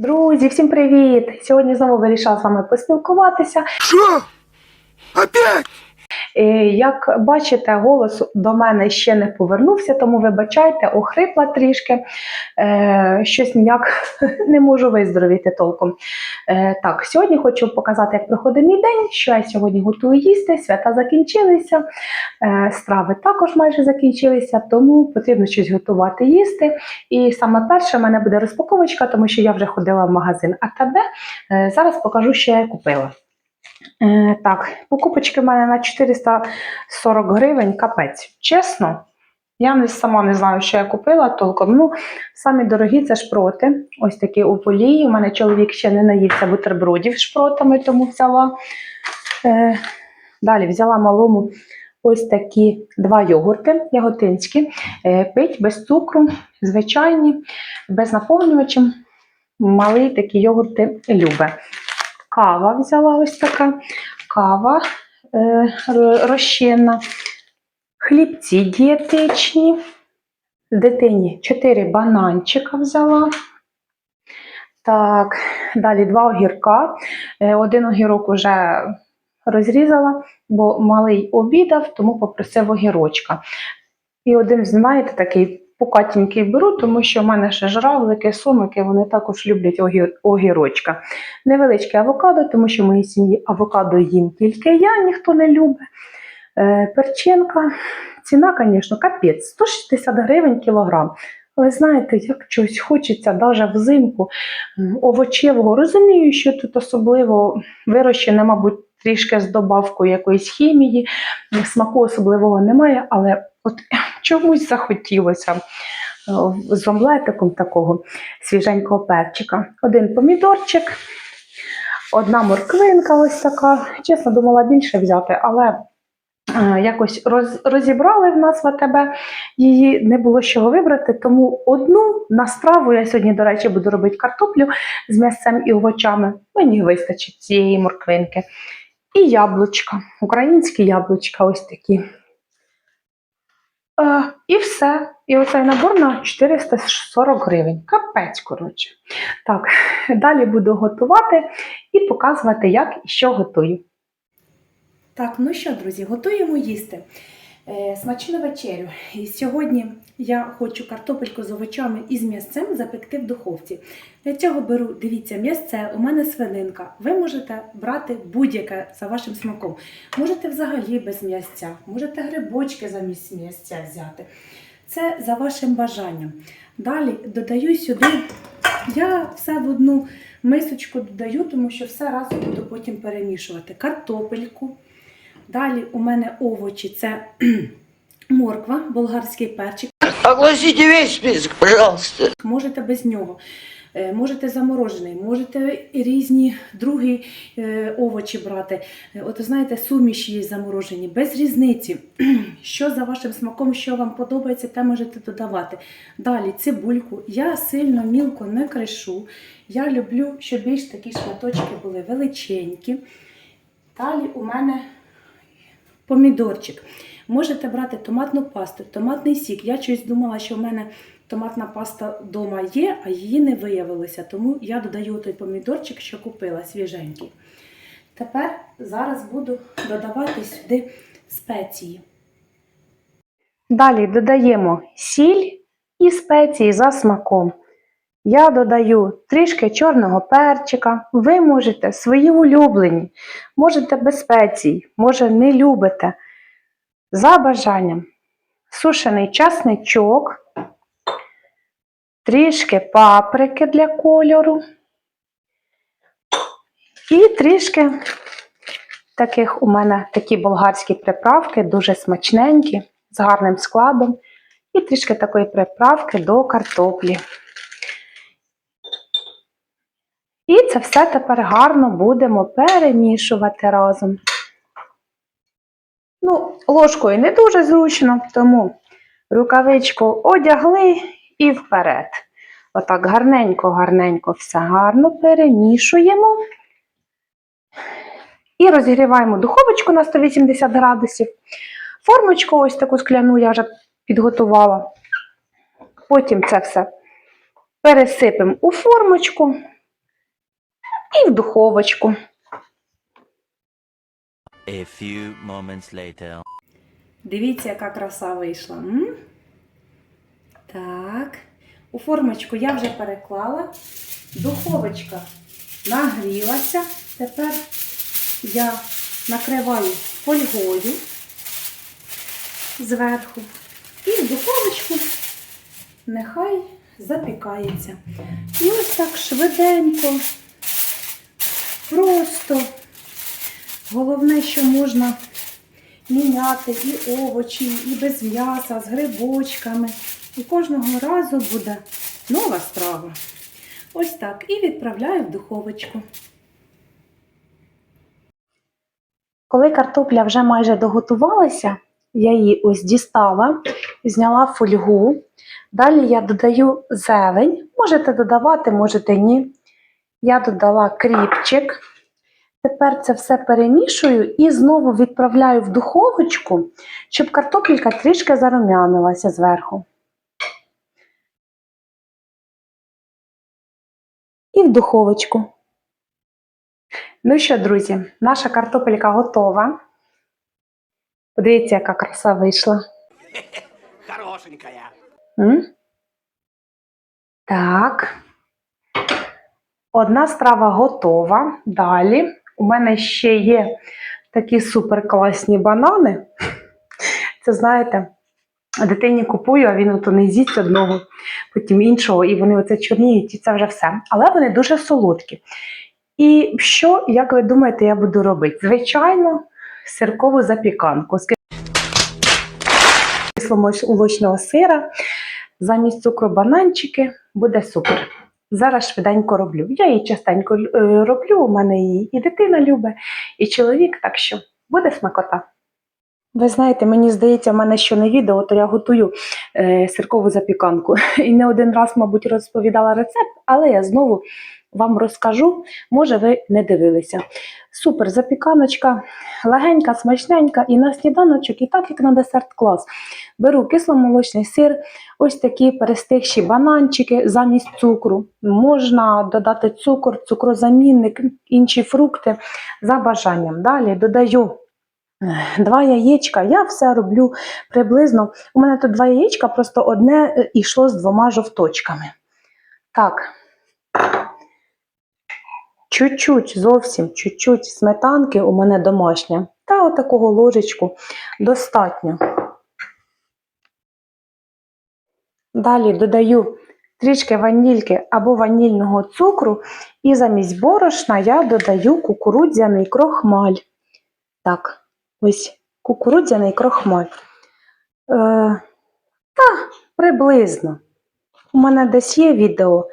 Друзі, всім привіт! Сьогодні знову вирішила з вами поспілкуватися. Що? Опять? Як бачите, голос до мене ще не повернувся, тому вибачайте, охрипла трішки. Е, Щось ніяк не можу виздоровіти толком. Е, Так, сьогодні хочу показати, як проходить мій день, що я сьогодні готую їсти. Свята закінчилися, е, страви також майже закінчилися, тому потрібно щось готувати їсти. І саме перше в мене буде розпаковочка, тому що я вже ходила в магазин АТБ. Зараз покажу, що я купила. Е, так, покупочки в мене на 440 гривень, капець. Чесно, я сама не знаю, що я купила толком. Ну, самі дорогі це шпроти. Ось такі у олії. У мене чоловік ще не наївся бутербродів шпротами, тому взяла. Е, далі взяла малому ось такі два йогурти яготинські. Е, пить без цукру, звичайні, без наповнювачів. Малий такі йогурти любе. Кава взяла ось така, кава е, розчинна, хлібці дієтичні, дитині 4 бананчика взяла. Так, далі два огірка. Е, Один огірок вже розрізала, бо малий обідав, тому попросив огірочка. І один, знаєте, такий покатенький беру, тому що в мене ще жравлики, сумики, вони також люблять огір, огірочка. Невеличке авокадо, тому що в моїй сім'ї авокадо їм тільки я, ніхто не любить. Е, перчинка. Ціна, звісно, капець, 160 гривень кілограм. Але знаєте, як щось хочеться, навіть взимку овочевого. Розумію, що тут особливо вирощене, мабуть, трішки з добавкою якоїсь хімії, смаку особливого немає, але от чомусь захотілося е, з омлетиком такого свіженького перчика. Один помідорчик, одна морквинка ось така. Чесно, думала більше взяти, але е, якось роз, розібрали в нас в АТБ, її не було з чого вибрати, тому одну на страву я сьогодні, до речі, буду робити картоплю з м'ясцем і овочами. Мені вистачить цієї морквинки. І яблучка, українські яблучка, ось такі. Е, і все. І оцей набор на 440 гривень. Капець, коротше. Так, далі буду готувати і показувати, як і що готую. Так, ну що, друзі, готуємо їсти. Е, смачну вечерю. І сьогодні я хочу картопельку з овочами і з м'ясцем запекти в духовці. Для цього беру, дивіться, м'ясце, у мене свининка. Ви можете брати будь-яке за вашим смаком. Можете взагалі без м'ясця, можете грибочки замість м'ясця взяти. Це за вашим бажанням. Далі додаю сюди, я все в одну мисочку додаю, тому що все разом буду потім перемішувати. Картопельку. Далі у мене овочі це морква, болгарський перчик. Огласите весь список, пожалуйста. Можете без нього. Е, Можете заморожений, можете різні другі е, овочі брати. Е, От знаєте, суміші є заморожені, без різниці. Що за вашим смаком, що вам подобається, те можете додавати. Далі цибульку. Я сильно мілко не кришу. Я люблю, щоб більш такі шматочки були величенькі. Далі у мене помідорчик. Можете брати томатну пасту, томатний сік. Я щось думала, що в мене томатна паста вдома є, а її не виявилося. Тому я додаю той помідорчик, що купила, свіженький. Тепер зараз буду додавати сюди спеції. Далі додаємо сіль і спеції за смаком. Я додаю трішки чорного перчика. Ви можете свої улюблені, можете без спецій, може не любите. За бажанням. Сушений часничок, трішки паприки для кольору. І трішки таких у мене такі болгарські приправки, дуже смачненькі, з гарним складом. І трішки такої приправки до картоплі. І це все тепер гарно будемо перемішувати разом. Ну, ложкою не дуже зручно, тому рукавичку одягли і вперед. Отак гарненько-гарненько все гарно перемішуємо. І розігріваємо духовочку на 180 градусів. Формочку ось таку скляну я вже підготувала. Потім це все пересипемо у формочку і в духовочку. A few moments later. Дивіться, яка краса вийшла. М? Так. У формочку я вже переклала. Духовочка нагрілася. Тепер я накриваю фольгою зверху. І в духовочку нехай запікається. І ось так швиденько, просто. Головне, що можна міняти і овочі, і без м'яса, з грибочками. І кожного разу буде нова страва. Ось так. І відправляю в духовочку. Коли картопля вже майже доготувалася, я її ось дістала, зняла фольгу. Далі я додаю зелень. Можете додавати, можете ні. Я додала кріпчик. Тепер це все перемішую і знову відправляю в духовочку, щоб картопелька трішки зарум'янилася зверху. І в духовочку. Ну що, друзі, наша картопелька готова. Подивіться, яка краса вийшла. Хорошенькая. М? Так. Одна страва готова. Далі у мене ще є такі суперкласні банани. Це знаєте, дитині купую, а він ото не з'їсть одного, потім іншого, і вони оце чорніють, і це вже все. Але вони дуже солодкі. І що, як ви думаєте, я буду робити? Звичайно, сиркову запіканку з кисломолочного сира. Замість цукру бананчики буде супер. Зараз швиденько роблю. Я її частенько е, роблю, у мене її і дитина любить, і чоловік, так що буде смакота. Ви знаєте, мені здається, в мене що не відео, то я готую е, сиркову запіканку. І не один раз, мабуть, розповідала рецепт, але я знову вам розкажу. Може, ви не дивилися. Супер запіканочка, легенька, смачненька, і на сніданочок, і так як на десерт клас. Беру кисломолочний сир, ось такі перестигші бананчики замість цукру. Можна додати цукор, цукрозамінник, інші фрукти за бажанням. Далі додаю е, два яєчка. Я все роблю приблизно. У мене тут два яєчка, просто одне е, йшло з двома жовточками. Так. Чуть-чуть, зовсім чуть-чуть сметанки у мене домашня. Та отакого ложечку достатньо. Далі додаю трішки ванільки або ванільного цукру, і замість борошна я додаю кукурудзяний крохмаль. Так, ось кукурудзяний крохмаль. Е, та, приблизно. У мене десь є відео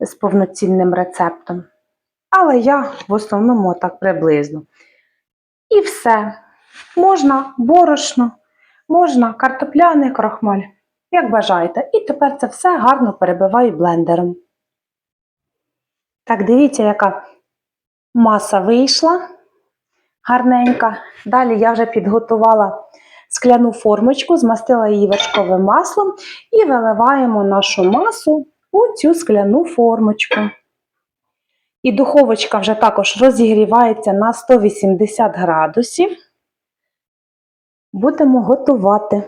з повноцінним рецептом. Але я в основному так приблизно. І все. Можна борошно, можна картопляний крохмаль як бажаєте. І тепер це все гарно перебиваю блендером. Так, дивіться, яка маса вийшла гарненька. Далі я вже підготувала скляну формочку, змастила її вершковим маслом і виливаємо нашу масу у цю скляну формочку. І духовочка вже також розігрівається на 180 градусів. Будемо готувати.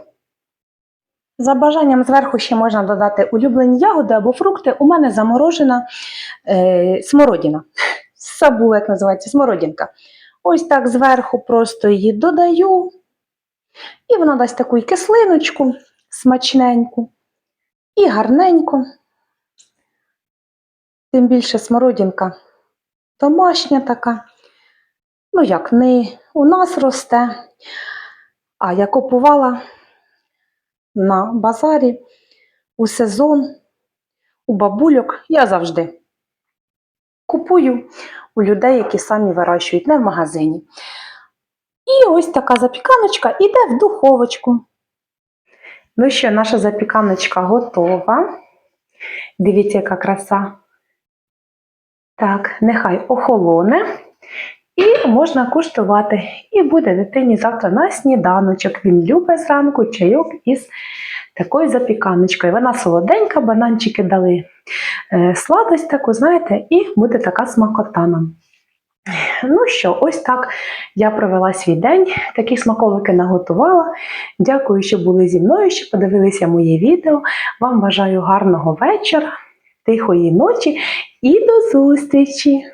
За бажанням зверху ще можна додати улюблені ягоди або фрукти. У мене заморожена е, смородина. Забула, як називається смородинка. Ось так зверху просто її додаю. І вона дасть таку і кислиночку смачненьку і гарненьку. Тим більше смородинка домашня така. Ну, як не у нас росте, а я купувала на базарі у сезон, у бабульок я завжди купую у людей, які самі вирощують, не в магазині. І ось така запіканочка іде в духовочку. Ну що, наша запіканочка готова. Дивіться, яка краса. Так, нехай охолоне. І можна куштувати. І буде дитині завтра на сніданочок. Він любить зранку чайок із такою запіканочкою. Вона солоденька, бананчики дали е, сладость таку, знаєте, і буде така смакота нам. Ну що, ось так я провела свій день, такі смаколики наготувала. Дякую, що були зі мною, що подивилися моє відео. Вам бажаю гарного вечора, тихої ночі і до зустрічі!